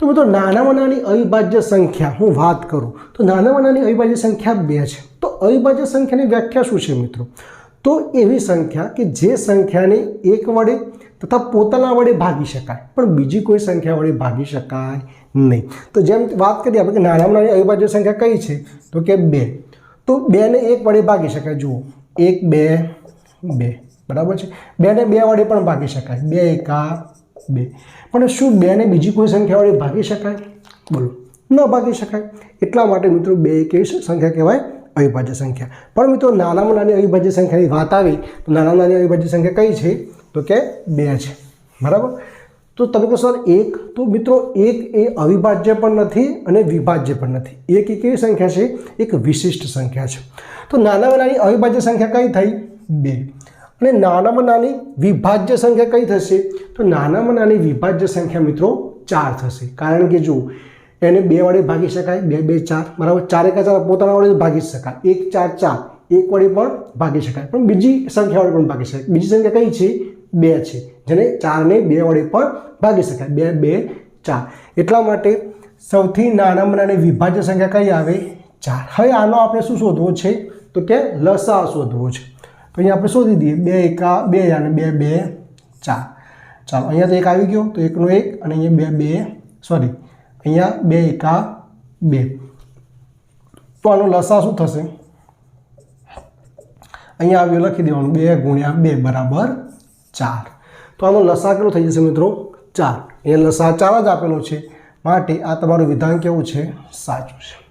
તો મિત્રો નાનામાં નાની અવિભાજ્ય સંખ્યા, હું વાત કરું, તો નાનામાં નાની અવિભાજ્ય સંખ્યા બે છે. તો અવિભાજ્ય સંખ્યાની વ્યાખ્યા શું છે મિત્રો? તો એવી સંખ્યા કે જે સંખ્યાને એક વડે તથા પોતાના વડે ભાગી શકાય, પણ બીજી કોઈ સંખ્યા વડે ભાગી શકાય નહીં. તો જેમ વાત કરીએ આપણે કે નાનામાં નાની અવિભાજ્ય સંખ્યા કઈ છે? તો કે બે. તો બેને એક વડે ભાગી શકાય, જુઓ. એક, બે બે. બરાબર છે? બેને બે વડે પણ ભાગી શકાય. બે એકા બે. પણ શું બેને બીજી કોઈ સંખ્યા ભાગી શકાય? બોલો. ન ભાગી શકાય. એટલા માટે મિત્રો બે કેવી સંખ્યા કહેવાય? અવિભાજ્ય સંખ્યા. પણ મિત્રો નાનામાં નાની અવિભાજ્ય સંખ્યાની વાત આવી, તો નાનામાં નાની અવિભાજ્ય સંખ્યા કઈ છે? તો કે બે છે. બરાબર? તો તમે કહો સર, એક, તો મિત્રો એક એ અવિભાજ્ય પણ નથી અને વિભાજ્ય પણ નથી. એક એ કેવી સંખ્યા છે? એક વિશિષ્ટ સંખ્યા છે. તો નાનામાં નાની અવિભાજ્ય સંખ્યા કઈ થઈ? બે. અને નાનામાં નાની વિભાજ્ય સંખ્યા કઈ થશે? તો નાનામાં નાની વિભાજ્ય સંખ્યા મિત્રો ચાર થશે. કારણ કે જો એને બે વડે ભાગી શકાય, બે બે, ચાર. બરાબર? ચાર એકા ચાર પોતાના વડે ભાગી શકાય. એક, ચાર ચાર. એક વડે પણ ભાગી શકાય. પણ બીજી સંખ્યા વડે પણ ભાગી શકાય. બીજી સંખ્યા કઈ છે? બે છે. જેને ચારને બે વડે પણ ભાગી શકાય. બે બે, ચાર. એટલા માટે સૌથી નાનામાં નાની વિભાજ્ય સંખ્યા કઈ આવે? ચાર. હવે આનો આપણે શું શોધવો છે? તો કે લસા શોધવો છે. તો અહીંયા આપણે શોધી દઈએ. બે એકા, બે અને બે બે, ચાર. ચાલો, અહીંયા તો એક આવી ગયો, તો એકનો એક અને અહીંયા બે બે સોરી અહીંયા બે એકા, બે. તો આનો લસા શું થશે? અહીંયા આવ્યો લખી દેવાનું, બે ગુણ્યા બે બરાબર ચાર. તો આનો લસા કેટલો થઈ જશે મિત્રો? ચાર. અહીંયા લસા ચાર જ આપેલો છે. માટે આ તમારું વિધાન કેવું છે? સાચું છે.